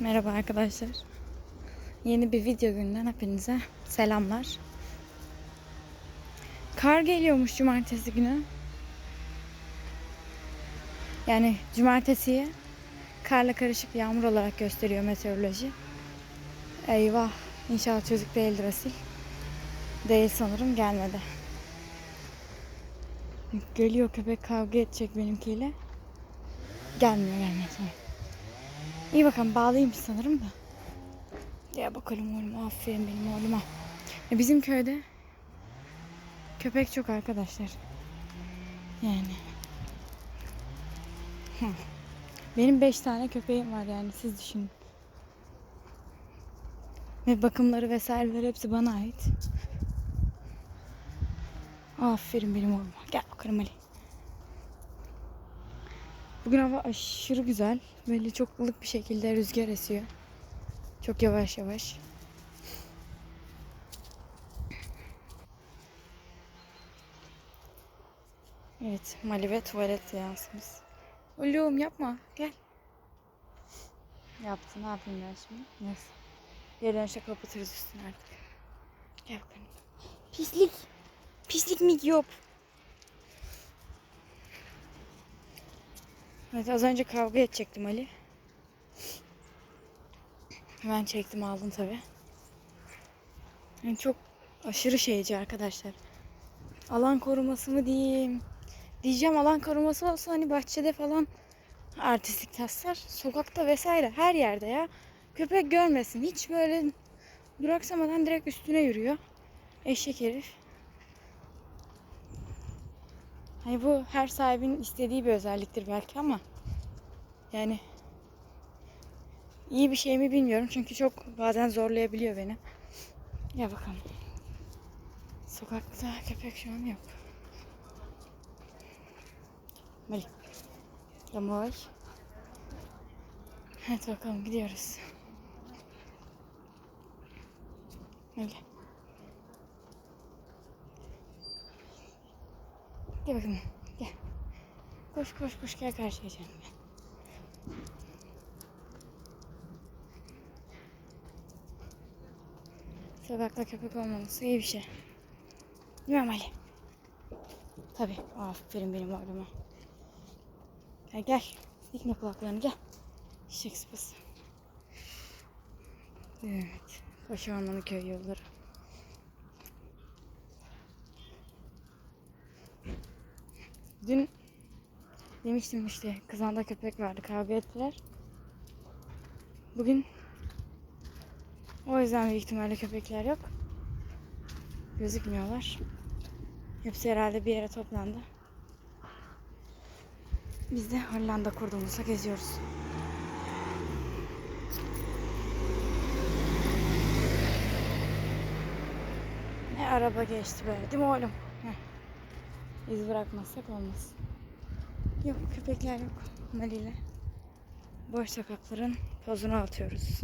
Merhaba arkadaşlar. Yeni bir video günden hepinize selamlar. Kar geliyormuş cumartesi günü. Yani cumartesiye karla karışık yağmur olarak gösteriyor meteoroloji. Eyvah. İnşallah çocuk değildir Asil. Değil sanırım gelmedi. Geliyor köpek kavga edecek benimkiyle. Gelmiyor gelmiyor. İyi bakalım bağlıyım sanırım da. Ya bakalım oğlum aferin benim oğluma. Ya bizim köyde köpek çok arkadaşlar. Yani. Benim beş tane köpeğim var yani siz düşünün. Ve bakımları vesaireleri hepsi bana ait. Aferin benim oğluma. Gel bakalım Ali. Bugün hava aşırı güzel. Böyle çok ılık bir şekilde rüzgar esiyor. Çok yavaş yavaş. Evet, Mali ve tuvalet seansımız. Oğlum yapma, gel. Yaptı, ne yapayım ben şimdi? Neyse. Yarın işte kapatırız üstünü artık. Gel bakalım. Pislik. Pislik mikrop. Evet az önce kavga edecektim Ali. Hemen çektim aldım tabi. Yani çok aşırı şeyci arkadaşlar. Alan koruması mı diyeyim? Diyeceğim alan koruması olsa hani bahçede falan artistik taslar. Sokakta vesaire her yerde ya. Köpek görmesin. Hiç böyle duraksamadan direkt üstüne yürüyor. Eşek herif. Hani bu her sahibinin istediği bir özelliktir belki ama yani iyi bir şey mi bilmiyorum çünkü çok bazen zorlayabiliyor beni. Ya bakalım. Sokakta köpek şu an yok. Mali. Yamoy. Evet bakalım gidiyoruz. Mali. Gel bakalım. Gel. Koş koş koş gel karşıya canım. Gel. Sokakta köpek olmaması iyi bir şey. Değil mi Ali? Tabii. Aferin benim oğluma. Gel gel. Dikme kulaklarını gel. Şişek sıpası. Evet. Paşa Ormanı köy yolları. Dün demiştim işte kızanda köpek vardı kavga ettiler. Bugün o yüzden büyük ihtimalle köpekler yok. Gözükmüyorlar. Hepsi herhalde bir yere toplandı. Biz de Hollanda kurdumuzda geziyoruz. Ne araba geçti be değil mi oğlum? Heh. İz bırakmazsak olmaz. Yok köpekler yok. Mali'yle. Boş sokakların tozunu atıyoruz.